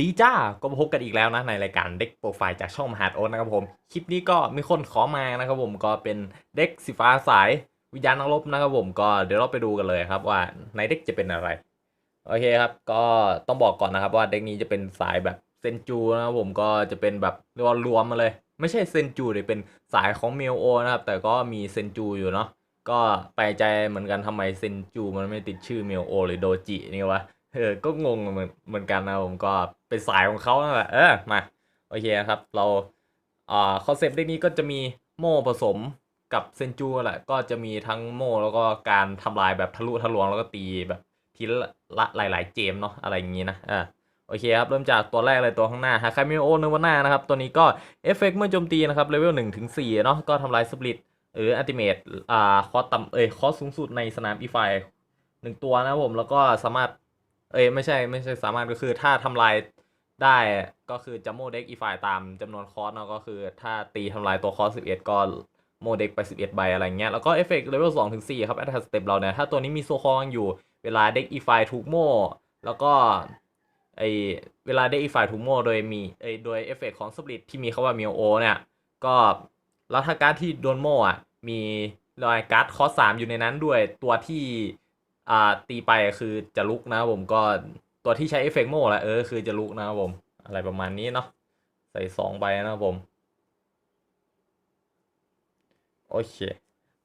ดีจ้าก็พบกันอีกแล้วนะในรายการเด็กโปรไฟล์จากช่องมหาโอ๊ตนะครับผม คลิปนี้ก็มีคนขอมานะครับผมก็เป็นเด็กสีฟ้าสายวิญญาณนักรบนะครับผมก็เดี๋ยวเราไปดูกันเลยครับว่าในเด็กจะเป็นอะไร โอเคครับ ก็ต้องบอกก่อนนะครับว่าเด็กนี้จะเป็นสายแบบเซนจูนะครับผมก็จะเป็นแบบเรียกว่ารวมมาเลย ไม่ใช่เซนจูเลยเป็นสายของเมลโอนะครับแต่ก็มีเซนจูอยู่เนาะก็แปลกใจเหมือนกันทำไมเซนจูมันไม่ติดชื่อเมลโอหรือโดจินี่วะ เออก็งงเหมือนเหมือนกันนะผมก็เป็นสายของเขานั่นแหละเออมาโอเคครับ เราอ่าคอนเซปต์เด็กนี้ก็จะมีโม่ผสมกับเซนจูแหละก็จะมีทั้งโม่แล้วก็การทำลายแบบทะลุทะลวงแล้วก็ตีแบบทีละละหลาย ๆเจมเนาะอะไรอย่างงี้นะอ่าโอเคครับ เริ่มจากตัวแรกเลยตัวข้างหน้าฮาคามิโอเนวาน่านะครับ ตัวนี้ก็เอฟเฟกเมื่อโจมตีนะครับเลเวลหนึ่งถึงสี่เนาะก็ทำลายสปริตหรืออัติเมตอ่าคอสต่ำเอ้ยคอสสูงสุดในสนามอีไฟหนึ่งตัวนะผม แล้วก็สามารถ เอ้ยไม่ใช่ไม่ใช่สามารถก็คือถ้าทำลายได้ก็คือจะโมเด็กอีไฟตามจำนวนคอสเนาะก็คือ ถ้าตีทำลายตัวคอส11 ก็โมเด็กไป 11 ใบอะไรเงี้ยแล้วก็เอฟเฟกต์เลเวล2ถึง4ครับแอตแทสเต็ปเราเนี่ยถ้าตัวนี้มีโซคองอยู่เวลาเด็กอีไฟถูกโมแล้วก็ไอเวลาเด็กอีไฟถูกโมโดยมีไอโดยเอฟเฟกของสปริตที่มีคาว่ามิโอเนี่ยก็แล้วถ้าการดที่โดนโมอะมีรอยการ์ดคอสสามอยู่ในนั้นด้วยตัวที่ อ่าตีไปคือจะลุกนะผมก็ตัวที่ใช้เอฟเฟกต์โม่แหละเออคือจะลุกนะผม อะไรประมาณนี้เนาะใส่สองใบนะผม โอเค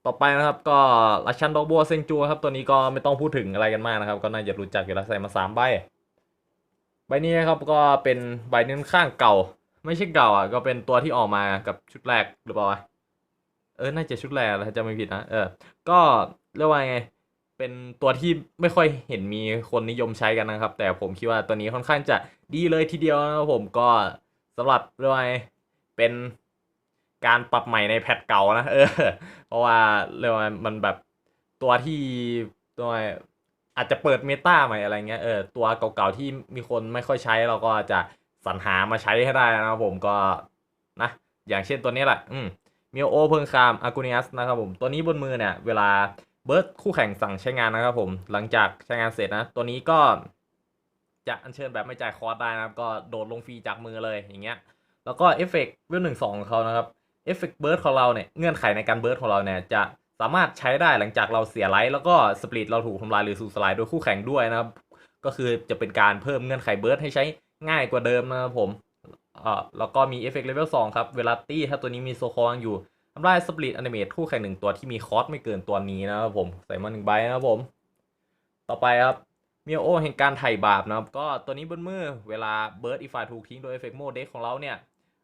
ต่อไปนะครับก็ราชันดอกบัวเซงจูครับตัวนี้ก็ไม่ต้องพูดถึงอะไรกันมากนะครับ ก็น่าจะรู้จักอยู่แล้วใส่มาสามใบใบนี้นะครับก็เป็นใบนี้นข้างเก่า ไม่ใช่เก่าอะก็เป็นตัวที่ออกมากับชุดแรกหรือเปล่าเออน่าจะชุดแรกแล้วถ้าจะไม่ผิดนะเออ ก็เรียกว่าไง เป็นตัวที่ไม่ค่อยเห็นมีคนนิยมใช้กันนะครับ แต่ผมคิดว่าตัวนี้ค่อนข้างจะดีเลยทีเดียวนะครับผมก็สำหรับเรียกว่าไงเป็นการปรับใหม่ในแพทเก่านะเออเพราะว่าเรียกว่ามันแบบตัวที่ตัวไงอาจจะเปิดเมตาใหม่อะไรเงี้ยเออตัวเก่าๆที่มีคนไม่ค่อยใช้เราก็จะสรรหามาใช้ให้ได้นะครับผมก็นะ อย่างเช่นตัวนี้แหละอืมมิโอเพิงคามอากูเนียสนะครับผมตัวนี้บนมือเนี่ย เวลา เบิร์ดคู่แข่งสั่งใช้งานนะครับผม หลังจากใช้งานเสร็จนะ ตัวนี้ก็จะอัญเชิญแบบไม่จ่ายคอร์สได้นะครับ ก็โดดลงฟรีจากมือเลยอย่างเงี้ย แล้วก็เอฟเฟกต์เวลหนึ่งสองของเขานะครับ เอฟเฟกต์เบิร์ดของเราเนี่ย เงื่อนไขในการเบิร์ดของเราเนี่ย จะสามารถใช้ได้หลังจากเราเสียไลท์แล้วก็สปริตเราถูกทำลายหรือสูญสลายโดยคู่แข่งด้วยนะครับ ก็คือจะเป็นการเพิ่มเงื่อนไขเบิร์ดให้ใช้ง่ายกว่าเดิมนะครับผมอ่อแล้วก็มีเอฟเฟกต์เลเวลสองครับ เวลาตี้ถ้าตัวนี้มีโซคองอยู่ ทำลายสปริตอนิเมตคู่แข่งหนึ่งตัวที่มีคอสไม่เกินตัวนี้นะครับผมใส่มาหนึ่งใบนะครับผม ต่อไปครับมีโอแห่งการไถ่บาปนะครับ ก็ตัวนี้บนมือเวลาเบิร์ดอีฟายถูกทิ้งโดยเอฟเฟกต์โมเด็กของเราเนี่ย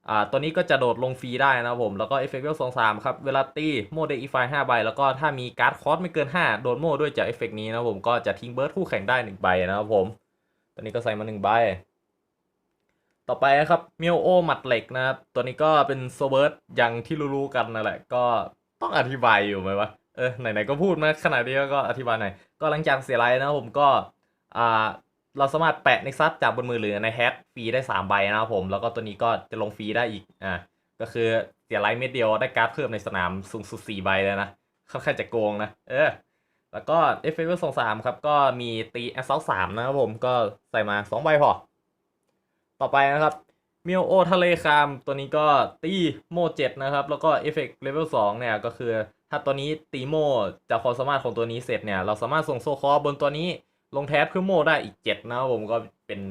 อ่าตัวนี้ก็จะโดดลงฟรีได้นะครับผมแล้วก็เอฟเฟกต์เวลสองสามครับเวลาตีโมเด็กอีฟายห้าใบ แล้วก็ถ้ามีการ์ดคอสไม่เกินห้าโดนโมด้วยจากเอฟเฟกต์นี้นะครับผมก็จะทิ้งเบิร์ดคู่แข่งได้หนึ่งใบนะครับผม ตัวนี้ก็ใส่มาหนึ่งใบ ต่อไปนะครับมิโอหมัดเหล็กนะครับ ตัวนี้ก็เป็นโซเบิร์ตอย่างที่รู้ๆกันนั่นแหละ ก็ต้องอธิบายอยู่ไหมวะ เออ ไหนๆก็พูดมาขนาดนี้ก็อธิบายหน่อย ก็หลังจากเสียไลท์นะผมก็อ่าเราสามารถแปะในซับจากบนมือหรือในแฮชฟรีได้ 3 ใบนะครับผม แล้วก็ตัวนี้ก็จะลงฟรีได้อีกอ่าก็คือเสียไลท์เม็ดเดียวได้การ์ดเพิ่มในสนามสูงสุด4ใบเลยนะค่อนข้างจะโกงนะ เออ แล้วก็เอฟเฟกต์สองสามครับ ก็มีตีแอสซอลสามนะครับผม ก็ใส่มา2ใบพอ ต่อไปนะครับมิโอทะเลคามตัวนี้ก็ตีโมเจ็ดนะครับ แล้วก็เอฟเฟกต์เลเวลสองเนี่ยก็คือ ถ้าตัวนี้ตีโมจากความสามารถของตัวนี้เสร็จเนี่ย เราสามารถส่งโซคอบนตัวนี้ลงแทสเพื่อโมได้อีกเจ็ดนะครับผมก็เป็น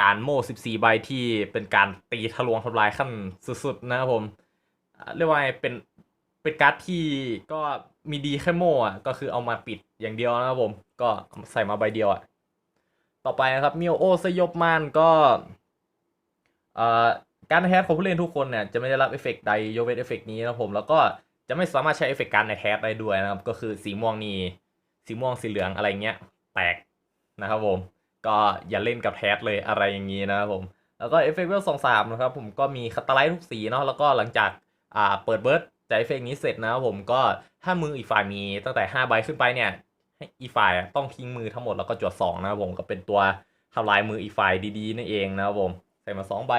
การโมสิบสี่ใบที่เป็นการตีทะลวงทำลายขั้นสุดๆนะครับผมเรียกว่าเป็นเป็นการ์ดที่ก็มีดีแค่โมอะก็คือเอามาปิดอย่างเดียวนะครับผมก็ใส่มาใบเดียวอะต่อไปนะครับมิโอสยบมานก็ การแทสของผู้เล่นทุกคนเนี่ยจะไม่ได้รับเอฟเฟกต์ใดยกเว้นเอฟเฟกต์นี้นะผมแล้วก็จะไม่สามารถใช้เอฟเฟกต์การในแทสได้ด้วยนะครับ ก็คือสีม่วงนี่สีม่วงสีเหลืองอะไรเงี้ยแตกนะครับผม ก็อย่าเล่นกับแทสเลยอะไรอย่างนี้นะครับผมแล้วก็เอฟเฟกต์เวลสองสามนะครับผมก็มีคัตเตอร์ไลท์ทุกสีเนาะแล้วก็หลังจากอ่าเปิดเบิร์ดจากเอฟเฟกต์นี้เสร็จนะครับผมก็ถ้ามืออีกฝ่ายมีตั้งแต่5ใบขึ้นไปเนี่ยให้อีกฝ่ายต้องทิ้งมือทั้งหมดแล้วก็จวดสองนะครับผมก็เป็นตัวทำลายมืออีกฝ่ายดีๆนั่นเองนะครับผม ส่มาสองใบ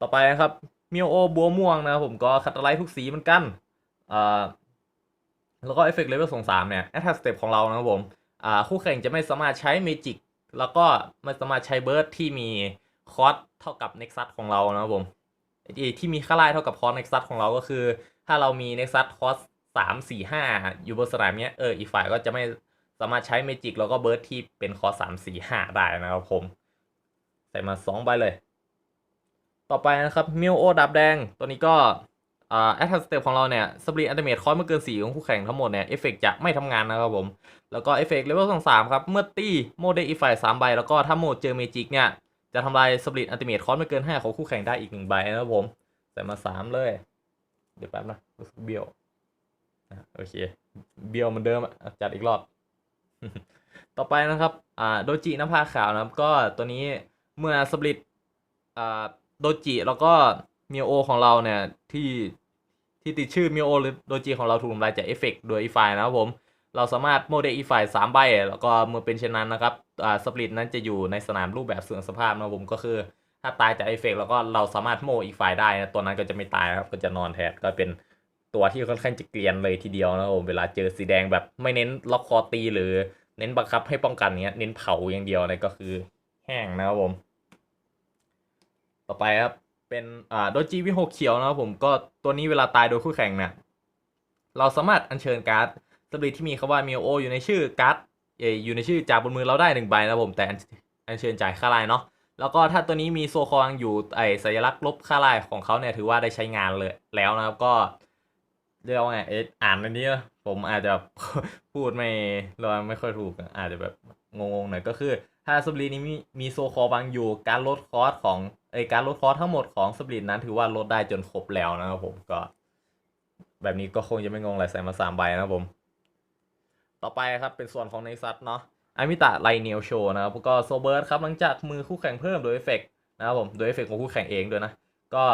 ต่อไปนะครับมิโอบัวม่วงนะครับผมก็คัตไลท์ทุกสีเหมือนกันอ่าแล้วก็เอฟเฟกต์เลเวลสองสามเนี่ยแอตแทสเต็ปของเรานะครับผมอ่าคู่แข่งจะไม่สามารถใช้เมจิกแล้วก็ไมันสามารถใช้เบิร์ดที่มีคอสเท่ากับ Nexus ของเรานะครับผมที่มีค่าไล่เท่ากับคอส Nexus ของเราก็คือ ถ้าเรามี Nexus คอสสามสี่ห้าอยู่บนสนามเนี้ยเอออีกฝ่ายก็จะไม่สามารถใช้เมจิกแล้วก็เบิร์ดที่เป็นคอสสามสี่ห้าได้นะครับผม ส่มาสองใบเลย ต่อไปนะครับมิวโอดับแดง ตัวนี้ก็แอ่าแอทสเตปของเราเนี่ยสปริตอันเมทคอยไม่เกินสีของคู่แข่งทั้งหมดเนี่ยเอฟเฟกจะไม่ทำงานนะครับผม แล้วก็เอฟเฟกเลเวลสองสามครับ เมื่อตีโมเดอีไฟสามใบ แล้วก็ถ้าโมเจอเมจิกเนี่ย จะทำลายสปริตอัตเมทคอสไม่เกินห้าของคู่แข่งได้อีกหนึ่งใบนะครับผม ใส่มาสามเลย เดี๋ยวแป๊บนะรู้สึกเบี้ยวโอเค เบี้ยวเหมือนเดิมจัดอีกรอบ ต่อไปนะครับอ่าโดจิน้ำพาขาวนะครับก็ตัวนี้ เมื่อสปริตอ่าโดจิแล้วก็มิโอของเราเนี่ยที่ที่ติดชื่อมิโอหรือโดจิของเราถูกทำลายจากเอฟเฟกต์โดยอีไฟนะครับผมเราสามารถโมเดลอีไฟสามใบแล้วก็เมื่อเป็นเช่นนั้นนะครับอ่าสปริตนั้นจะอยู่ในสนามรูปแบบเสื่อมสภาพนะครับผมก็คือถ้าตายจากเอฟเฟกต์แล้วก็เราสามารถโมอีกฝ่ายได้นะตัวนั้นก็จะไม่ตายนะครับก็จะนอนแทนก็เป็นตัวที่ค่อนข้างจะเกรียนเลยทีเดียวนะครับผมเวลาเจอสีแดงแบบไม่เน้นล็อกคอตีหรือเน้นบังคับให้ป้องกันเนี้ยเน้นเผาอย่างเดียวเลยก็คือแห้งนะครับผม ต่อไปครับ เป็นอ่าโดจิวิโฮเขียวนะครับผมก็ตัวนี้เวลาตายโดยคู่แข่งเนี่ยเราสามารถอัญเชิญการ์ดสปริตที่มีคำว่ามิโออยู่ในชื่อการ์ดอยู่ในชื่อจากบนมือเราได้หนึ่งใบนะผมแต่อัญเชิญจ่ายค่าลายเนาะแล้วก็ถ้าตัวนี้มีโซคองอยู่ไอสัญลักษณ์ลบค่าลายของเขาเนี่ยถือว่าได้ใช้งานเลยแล้วนะครับก็เรียกว่าไงเอ๊ะอ่านอันนี้ผมอาจจะพูดไม่เราไม่ค่อยถูกอาจจะแบบงงๆหน่อยก็คือ ถ้าสปริตนี้มีมีโซคอวางอยู่การลดคอสของ ไอการลดคอสทั้งหมดของสปริตนั้นถือว่าลดได้จนครบแล้วนะครับผมก็ แบบนี้ก็คงจะไม่งงอะไรใส่มาสามใบนะครับผม ต่อไปครับเป็นส่วนของในซัตเนาะอามิตะไลเนียลโชนะครับก็โซเบิร์ตครับหลังจากมือคู่แข่งเพิ่มโดยเอฟเฟกต์นะครับผมโดยเอฟเฟกต์ของคู่แข่งเองด้วยนะ ก็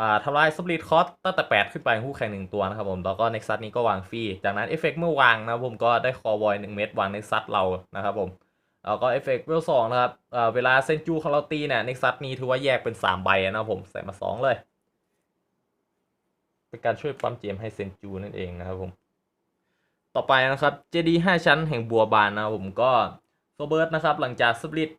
อ่าทำลายสปริตคอสตั้งแต่ 8 ขึ้นไปคู่แข่งหนึ่งตัวนะครับผมแล้วก็เน็กซัสนี้ก็วางฟรีจากนั้นเอฟเฟกต์เมื่อวางนะครับผมก็ได้คอวอยหนึ่งเม็ดวางเน็กซัสเรานะครับผม แล้วก็เอฟเฟกต์เวลสองนะครับเวลาเซนจูของเราตีเนี่ยเน็กซัสนี้ถือว่าแยกเป็น 3 ใบนะครับผมใส่มา 2 เลย เป็นการช่วยปั๊มเจมให้เซนจูนั่นเองนะครับผม ต่อไปนะครับเจดีห้าชั้นแห่งบัวบานนะผมก็โซเบิร์ตนะครับ หลังจากสปริต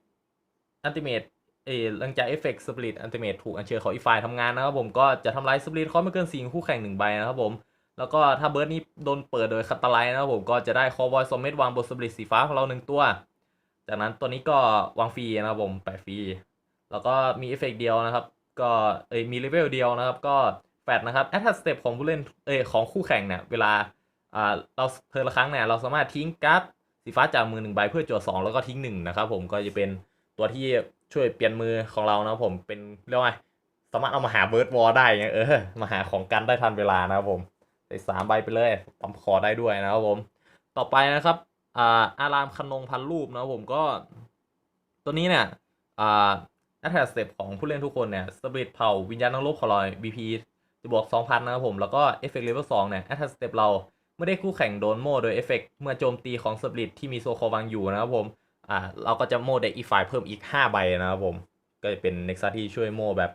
อันติเมตเออหลังจากเอฟเฟกต์สปริตอันติเมตถูกอัญเชิญของอีกฝ่ายทำงานนะครับผมก็จะทำลายสปริตคอไม่เกินสี่คู่แข่งหนึ่งใบนะครับผมแล้วก็ถ้าเบิร์ดนี้โดนเปิดโดยคัตาไลท์นะครับผมก็จะได้คอวอยซอมเมตวางบนสปริตสีฟ้าของเราหนึ่งตัว จากนั้นตัวนี้ก็วางฟรีนะครับผมแปะฟรีแล้วก็มีเอฟเฟกต์เดียวนะครับ ก็เอยมีเลเวลเดียวนะครับ ก็แฟดนะครับแอตทัสเต็ปของผู้เล่นเอยของคู่แข่งเนี่ยเวลาอ่าเราเทิร์นละครั้งเนี่ยเราสามารถทิ้งการ์ดสีฟ้าจากมือหนึ่งใบเพื่อจั่วสองแล้วก็ทิ้งหนึ่งนะครับผมก็จะเป็นตัวที่ช่วยเปลี่ยนมือของเรานะครับผมเป็นเรียกว่าสามารถเอามาหาเบิร์ดวอลได้ไงเออมาหาของกันได้ทันเวลานะครับผมใส่สามใบไปเลยปั๊มคอได้ด้วยนะครับผม ต่อไปนะครับ อ่าอารามคนงพันรูปนะผมก็ ตัวนี้เนี่ยอ่าแอตแทสเต็ปของผู้เล่นทุกคนเนี่ยสปิริตเผาวิญญาณนักรบของเรา BP จะบวก 2,000 นะครับผม แล้วก็เอฟเฟกต์เลเวล2เนี่ยแอตแทสเต็ปเราเมื่อได้คู่แข่งโดนโม่โดยเอฟเฟกต์เมื่อโจมตีของสปริตที่มีโซโควางอยู่นะครับผมอ่าเราก็จะโม่เด็กอีกฝ่ายเพิ่มอีก 5 ใบนะครับผม ก็จะเป็นเน็กซัสที่ช่วยโม่แบบ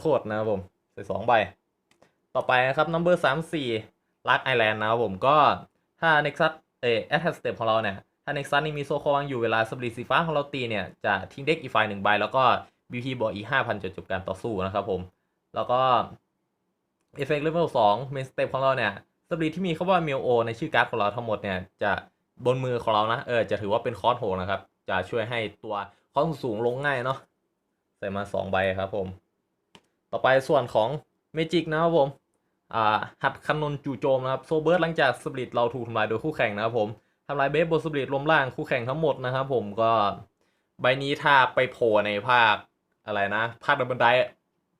โคตรๆนะครับผมใส่สองใบ ต่อไปนะครับ number สามสี่ลักไอแลนด์นะครับผมก็ถ้าเน็กซัส เอแอทแทสเต็ปของเราเนี่ย ถ้าเน็กซัสนี่มีโซโควางอยู่เวลาสปริสีฟ้าของเราตีเนี่ย จะทิ้งเด็กอีกฝ่ายหนึ่งใบ แล้วก็บีพีบวกอีก5,000จนจบการต่อสู้นะครับผม แล้วก็เอฟเฟกต์เลเวลสองเมนสเต็ปของเราเนี่ยสปริที่มีคำว่ามิโอในชื่อการ์ดของเราทั้งหมดเนี่ย จะบนมือของเรานะ เออ จะถือว่าเป็นคอร์สโหนะครับ จะช่วยให้ตัวคอร์สสูงลงง่ายเนาะ ใส่มาสองใบครับผม ต่อไปส่วนของเมจิกนะครับผม หัดคันนนจู่โจมนะครับโซเบิร์ตหลังจากสปริตเราถูกทำลายโดยคู่แข่งนะครับผมทำลายเบสบนสปริตรวมร่างคู่แข่งทั้งหมดนะครับผมก็ใบนี้ถ้าไปโผล่ในภาคอะไรนะ ภาคดับเบิลได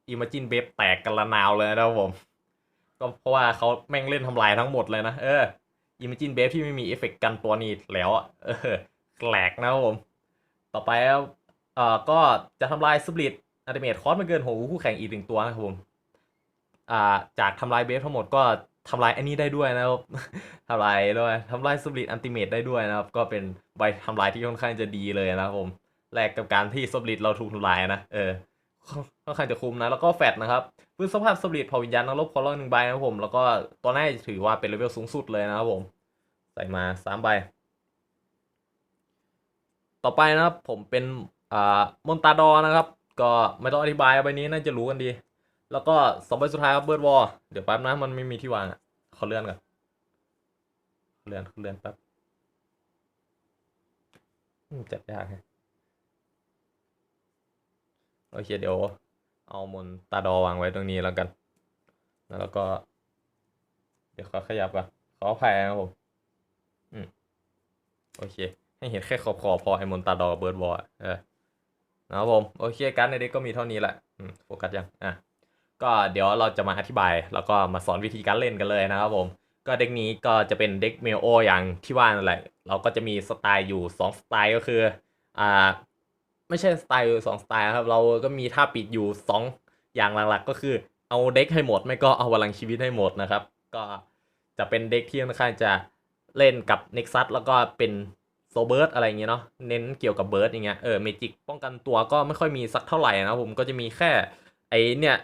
อิมจินเบฟแตกกันละนาวเลยนะครับผม ก็เพราะว่าเขาแม่งเล่นทำลายทั้งหมดเลยนะ เอออิมจินเบฟที่ไม่มีเอฟเฟกต์กันตัวนี้แล้วเออแหลกนะครับผม ต่อไปเอ่อก็จะทำลายสปริตอัลติเมทคอสไม่เกินหัวคู่แข่งอีกหนึ่งตัวนะครับผม อ่าจากทำลายเบฟทั้งหมดก็ทำลายอันนี้ได้ด้วยนะครับทำลายด้วยทำลายสปริตอัลติเมทได้ด้วยนะครับ ก็เป็นใบทำลายที่ค่อนข้างจะดีเลยนะครับผมแลกกับการที่สปริตเราถูกทำลายนะเออค่อนข้างจะคุ้มนะ แล้วก็แฟดนะครับพื้นสภาพสปริตเผาวิญญาณนักรบคอลอนหนึ่งใบนะครับผม แล้วก็ตัวนี้ถือว่าเป็นเลเวลสูงสุดเลยนะครับผม ใส่มาสามใบ ต่อไปนะครับผมเป็นอ่ามอนตาดอนะครับ ก็ไม่ต้องอธิบายใบนี้น่าจะรู้กันดี แล้วก็สองใบสุดท้ายครับเบิร์ดวอลเดี๋ยวแป๊บนะมันไม่มีที่วางอะขอเลื่อนก่อนเลื่อนเลื่อนแป๊บจับยากฮะโอเคเดี๋ยว เอามนตาดอวางไว้ตรงนี้แล้วกัน แล้วก็ เดี๋ยวขอขยับก่อนขออภัยนะครับผมอืมโอเค ให้เห็นแค่ขอบขอพอไอ้มนตาดอเบิร์ดวอลเออนะครับผม โอเคการในเด็กก็มีเท่านี้แหละอืมโฟกัสยัง อะ ก็เดี๋ยวเราจะมาอธิบาย แล้วก็มาสอนวิธีการเล่นกันเลยนะครับผม ก็เด็กนี้ก็จะเป็นเด็กเมลโออย่างที่ว่านั่นแหละเราก็จะมีสไตล์อยู่2สไตล์ก็คืออ่าไม่ใช่สไตล์อยู่สองสไตล์ครับ เราก็มีท่าปิดอยู่ 2 อย่างหลักๆ ก็คือเอาเด็กให้หมด ไม่ก็เอาพลังชีวิตให้หมดนะครับ ก็จะเป็นเด็กที่ค่อนข้างจะเล่นกับเน็กซัสแล้วก็เป็นโซเบิร์ดอะไรเงี้ยเนาะเน้นเกี่ยวกับเบิร์ดอย่างเงี้ยเออเมจิกป้องกันตัวก็ไม่ค่อยมีสักเท่าไหร่นะครับผมก็จะมีแค่ไอเนี่ย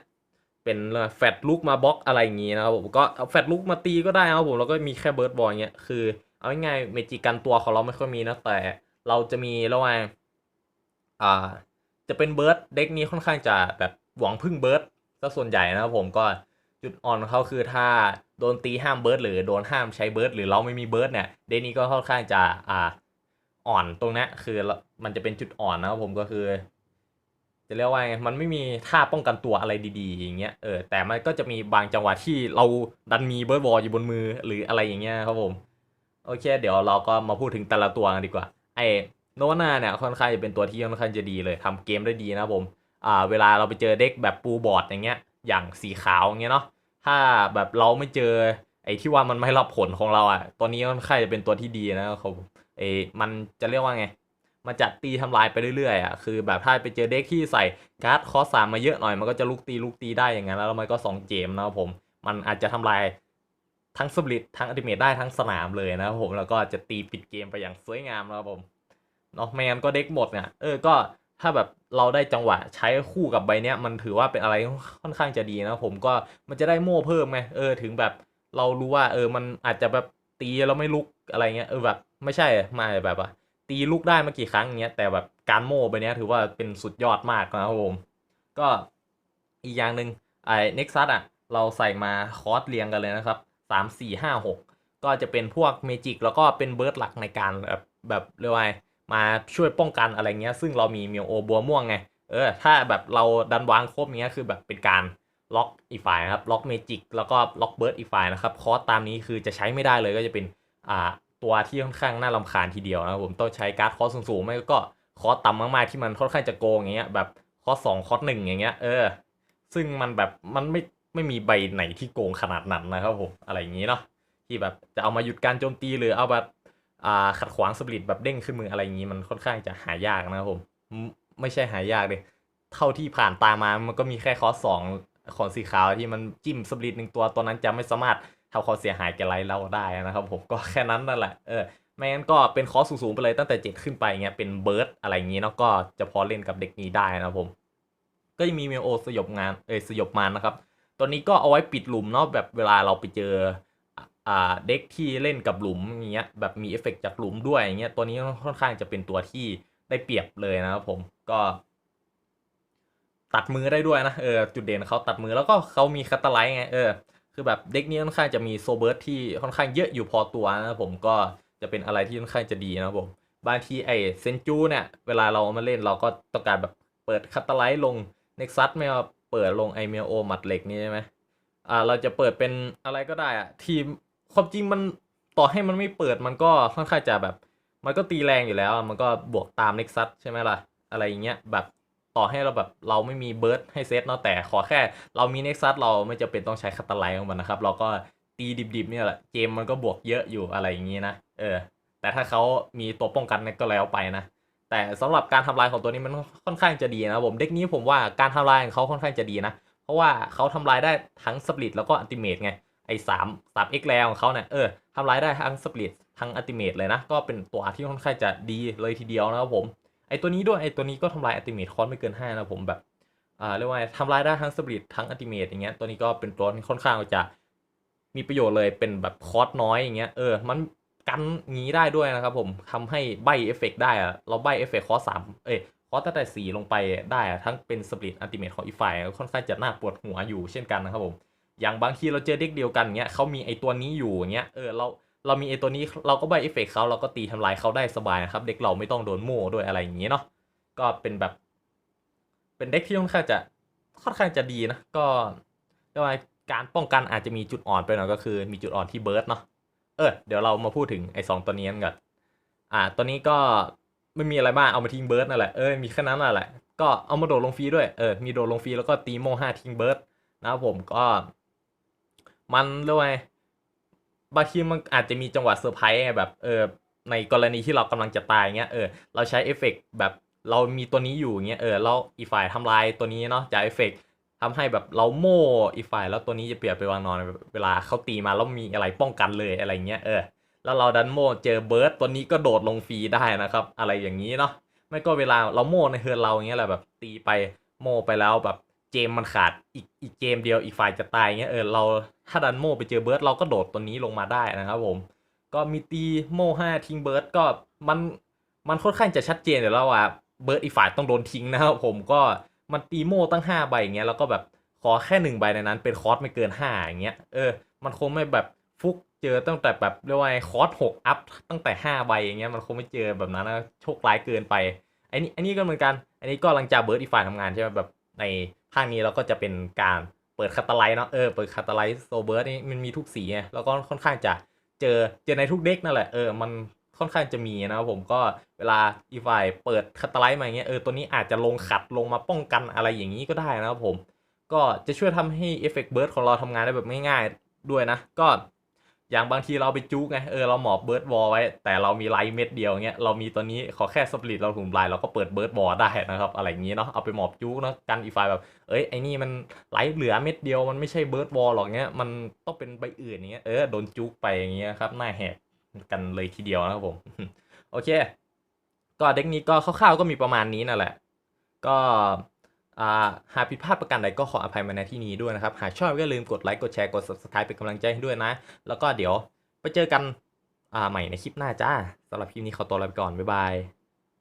เป็นแฟตลุกมาบล็อกอะไรอย่างงี้นะครับผมก็เอาแฟตลุกมาตีก็ได้นะครับผมแล้วก็มีแค่เบิร์ดบอลเงี้ยคือเอาง่ายๆเมจิกันตัวของเราไม่ค่อยมีนะแต่เราจะมีระหว่างอ่าจะเป็นเบิร์ดเด็กนี้ค่อนข้างจะแบบหวังพึ่งเบิร์ดซะส่วนใหญ่นะครับผมก็จุดอ่อนของเขาคือถ้าโดนตีห้ามเบิร์ดหรือโดนห้ามใช้เบิร์ดหรือเราไม่มีเบิร์ดเนี่ยเด็กนี้ก็ค่อนข้างจะอ่าอ่อนตรงนี้คือมันจะเป็นจุดอ่อนนะครับผมก็คือ จะเรียกว่าไงมันไม่มีท่าป้องกันตัวอะไรดีๆอย่างเงี้ยเออแต่มันก็จะมีบางจังหวะที่เราดันมีเบิร์ดบอลอยู่บนมือหรืออะไรอย่างเงี้ยครับผมโอเค เดี๋ยวเราก็มาพูดถึงแต่ละตัวกันดีกว่าไอโนวาน่าเนี่ยค่อนข้างจะเป็นตัวที่ค่อนข้างจะดีเลยทำเกมได้ดีนะผมอ่าเวลาเราไปเจอเด็กแบบปูบอร์ดอย่างเงี้ยอย่างสีขาวอย่างเงี้ยเนาะถ้าแบบเราไม่เจอไอ้ที่ว่ามันไม่รับผลของเราอะตัวนี้ค่อนข้างจะเป็นตัวที่ดีนะครับผมเอ้มันจะเรียกว่าไง มันจะตีทำลายไปเรื่อยๆอะคือแบบถ้าไปเจอเด็กที่ใส่การ์ดคอสสามมาเยอะหน่อยมันก็จะลุกตีลุกตีได้อย่างนั้นแล้วมันก็สองเกมนะครับผมมันอาจจะทำลายทั้งสปริตทั้งอัติเมตได้ทั้งสนามเลยนะครับผมแล้วก็จะตีปิดเกมไปอย่างสวยงามนะครับผมเนาะไม่งั้นก็เด็กหมดเนี่ยเออก็ถ้าแบบเราได้จังหวะใช้คู่กับใบเนี้ยมันถือว่าเป็นอะไรค่อนข้างจะดีนะผมก็มันจะได้โม่เพิ่มไงเออถึงแบบเรารู้ว่าเออมันอาจจะแบบตีแล้วไม่ลุกอะไรเงี้ยเออแบบไม่ใช่มาแบบว่า ตีลูกได้มากี่ครั้งเงี้ยแต่แบบการโม่ไปเนี้ยถือว่าเป็นสุดยอดมากนะครับผมก็อีกอย่างหนึ่งไอ้เน็กซัสอะเราใส่มาคอร์สเรียงกันเลยนะครับสามสี่ห้าหกก็จะเป็นพวกเมจิกแล้วก็เป็นเบิร์ดหลักในการแบบแบบเรียกว่ามาช่วยป้องกันอะไรเงี้ย ซึ่งเรามีเมียวโอบัวม่วงไงเออถ้าแบบเราดันวางครบเงี้ยคือแบบเป็นการล็อกอีฝ่ายนะครับล็อกเมจิกแล้วก็ล็อกเบิร์ดอีฝ่ายนะครับคอร์สตามนี้คือจะใช้ไม่ได้เลยก็จะเป็นอ่า ตัวที่ค่อนข้างน่ารำคาญทีเดียวนะครับผมต้องใช้การ์ดคอสสูงๆไม่ก็คอสต่ำมากๆที่มันค่อนข้างจะโกงอย่างเงี้ยแบบคอสสองคอสหนึ่งอย่างเงี้ยเออ ซึ่งมันแบบมันไม่ไม่มีใบไหนที่โกงขนาดนั้นนะครับผมอะไรอย่างงี้เนาะที่แบบจะเอามาหยุดการโจมตีหรือเอาแบบอ่าขัดขวางสปริตแบบเด้งขึ้นมืออะไรอย่างงี้มันค่อนข้างจะหายากนะครับผมไม่ใช่หายากเลยเท่าที่ผ่านตามามันก็มีแค่คอสสองของสีขาวที่มันจิ้มสปริตหนึ่งตัวตัวนั้นจะไม่สามารถ ทำความเสียหายแก่ไรเราได้นะครับผมก็แค่นั้นนั่นแหละเออไม่งั้นก็เป็นคอร์สสูงๆไปเลยตั้งแต่เจ็ดขึ้นไปเงี้ยเป็นเบิร์ดอะไรอย่างงี้เนาะก็จะพอเล่นกับเด็กนี้ได้นะผมก็ยังมีเมโอสยบงานเอยสยบมานนะครับตัวนี้ก็เอาไว้ปิดหลุมเนาะแบบเวลาเราไปเจออ่าเด็กที่เล่นกับหลุมอย่างเงี้ยแบบมีเอฟเฟกจากหลุมด้วยอย่างเงี้ยตัวนี้ค่อนข้างจะเป็นตัวที่ได้เปรียบเลยนะครับผมก็ตัดมือได้ด้วยนะเออจุดเด่นเขาตัดมือแล้วก็เขามีคัตเตอร์ไลท์ไงเออ คือแบบเด็กนี้ค่อนข้างจะมีโซเบิร์ตที่ค่อนข้างเยอะอยู่พอตัวนะผมก็จะเป็นอะไรที่ค่อนข้างจะดีนะผมบางทีไอเซนจูเนี่ยเวลาเรามาเล่นเราก็ต้องการแบบเปิดคัตเตอร์ไลท์ลงเน็กซัสไม่เอาเปิดลงไอเมลโอหมัดเหล็กนี่ใช่ไหมอ่าเราจะเปิดเป็นอะไรก็ได้อะทีมความจริงมันต่อให้มันไม่เปิดมันก็ค่อนข้างจะแบบ มันก็ตีแรงอยู่แล้ว มันก็บวกตามเน็กซัสใช่ไหมล่ะ อะไรอย่างเงี้ยแบบ ต่อให้เราแบบเราไม่มีเบิร์ดให้เซตเนาะแต่ขอแค่เรามีเน็กซัสเราไม่จะเป็นต้องใช้คัตเตอร์ไลท์ของมันนะครับ เราก็ตีดิบๆเนี่ยแหละเกมมันก็บวกเยอะอยู่อะไรอย่างงี้นะเออ แต่ถ้าเขามีตัวป้องกันนี่ก็แล้วไปนะแต่สำหรับการทำลายของตัวนี้มันค่อนข้างจะดีนะผมเด็กนี้ผมว่าการทำลายของเขาค่อนข้างจะดีนะ เพราะว่าเขาทำลายได้ทั้งสปริตแล้วก็อัลติเมทไงไอ้สามสามเอ็กแลของเขาเนี่ยเออทำลายได้ทั้งสปริตทั้งอัลติเมทเลยนะ ก็เป็นตัวที่ค่อนข้างจะดีเลยทีเดียวนะครับผม ไอ้ตัวนี้ด้วยไอ้ตัวนี้ก็ทำลายอัติเมทคอสไม่เกินห้านะผมแบบอ่าเรียกว่าทำลายได้ทั้งสปริตทั้งอัติเมทอย่างเงี้ยตัวนี้ก็เป็นตัวที่ค่อนข้างจะมีประโยชน์เลยเป็นแบบคอสน้อยอย่างเงี้ยเออมันกันงี้ได้ด้วยนะครับผมทำให้ใบเอฟเฟกได้อะเราใบเอฟเฟกคอสสามเอ้ยคอสตั้งแต่สี่ลงไปได้อะทั้งเป็นสปริตอัติเมทของอีกฝ่ายค่อนข้างจะน่าปวดหัวอยู่เช่นกันนะครับผมอย่างบางทีเราเจอเด็กเดียวกันเงี้ยเขามีไอตัวนี้อยู่อย่างเงี้ยเออเรา เรามีไอตัวนี้เราก็ใบเอฟเฟกเขาเราก็ตีทำลายเขาได้สบายนะครับ เด็กเราไม่ต้องโดนโม่ด้วยอะไรอย่างเงี้ยเนาะก็เป็นแบบ เป็นเด็กที่ค่อนข้างจะค่อนข้างจะดีนะก็เรียกว่าการป้องกันอาจจะมีจุดอ่อนไปหน่อยก็คือ มีจุดอ่อนที่เบิร์ดเนาะเออเดี๋ยวเรามาพูดถึงไอสองตัวนี้กันก่อนอ่าตัวนี้ก็ไม่มีอะไรมากเอามาทิ้งเบิร์ดนั่นแหละเออมีแค่นั้นนั่นแหละก็เอามาโดดลงฟรีด้วยเออมีโดดลงฟรีแล้วก็ตีโม่ห้าทิ้งเบิร์ดนะครับผมก็ มันเรียกว่า บางทีมันอาจจะมีจังหวะเซอร์ไพรส์ไงแบบเออในกรณีที่เรากำลังจะตายเงี้ยเออเราใช้เอฟเฟกต์แบบเรามีตัวนี้อยู่เงี้ยเออแล้วอีฝ่ายทำลายตัวนี้เนาะจากเอฟเฟกต์ทำให้แบบเราโม่อีฝ่ายแล้วตัวนี้จะเปลี่ยนไปวางนอนเวลาเขาตีมาแล้วมีอะไรป้องกันเลยอะไรเงี้ยเออแล้วเราดันโม่เจอเบิร์ดตัวนี้ก็โดดลงฟรีได้นะครับ อะไรอย่างนี้เนาะไม่ก็เวลาเราโม่ในเฮิร์นเราเงี้ยแหละแบบตีไปโม่ไปแล้วแบบ เกมมันขาดอีกอีกเกมเดียวอีกฝ่ายจะตายเงี้ยเออเราถ้าดันโมไปเจอเบิร์ดเราก็โดดตัวนี้ลงมาได้นะครับผม ก็มีตีโม่ห้าทิ้งเบิร์ดก็มันมันค่อนข้างจะชัดเจนอยู่แล้วว่าเบิร์ดอีกฝ่ายต้องโดนทิ้งนะครับผมก็มันตีโม่ตั้งห้าใบอย่างเงี้ยแล้วก็แบบขอแค่หนึ่งใบในนั้นเป็นคอร์สไม่เกินห้าอย่างเงี้ยเออมันคงไม่แบบฟุกเจอตั้งแต่แบบเรียกว่าไงคอร์สหกอัพตั้งแต่ห้าใบอย่างเงี้ยมันคงไม่เจอแบบนั้นนะโชคร้ายเกินไปไอ้นี่อันนี้ก็เหมือนกัน อันนี้ก็หลังจากเบิร์ดอีกฝ่ายทำงานใช่ไหมแบบในภาคนี้เราก็จะเป็นการเปิดคาตาไลท์เนาะเออเปิดคาตาไลท์โซเบิร์ดนี่มันมีทุกสีไงแล้วก็ค่อนข้างจะเจอเจอในทุกเด็กนั่นแหละเออมันค่อนข้างจะมีนะครับผมก็เวลาอีฝ่ายเปิดคาตาไลท์มาอย่างเงี้ยเออตัวนี้อาจจะลงขัดลงมาป้องกันอะไรอย่างนี้ก็ได้นะครับผม ก็จะช่วยทำให้เอฟเฟกต์เบิร์ดของเราทำงานได้แบบง่ายๆด้วยนะ ก็ อย่างบางทีเราไปจุกไงเออเราหมอบเบิร์ดวอลไว้ แต่เรามีไลท์เม็ดเดียวเงี้ยเรามีตัวนี้ขอแค่สปริตเราถุมลายเราก็เปิดเบิร์ดวอลได้นะครับอะไรอย่างนี้เนาะเอาไปหมอบจุกเนาะกันอีไฟแบบ เอ้ยไอ้นี่มันไลท์เหลือเม็ดเดียวมันไม่ใช่เบิร์ดวอลหรอกเงี้ยมันต้องเป็นใบอื่นอย่างเงี้ยเออโดนจุกไปอย่างเงี้ยครับหน้าแหกกันเลยทีเดียวนะครับผมโอเค ก็เด็กนี้ก็คร่าวๆก็มีประมาณนี้นั่นแหละ ก็ หากผิดพลาดประการใดก็ขออภัยมาในที่นี้ด้วยนะครับ หากชอบก็ลืมกดไลค์ กดแชร์ กด subscribe เป็นกำลังใจให้ด้วยนะ แล้วก็เดี๋ยวไปเจอกันใหม่ในคลิปหน้าจ้าสำหรับคลิปนี้ขอตัวลาไปก่อน บ๊ายบาย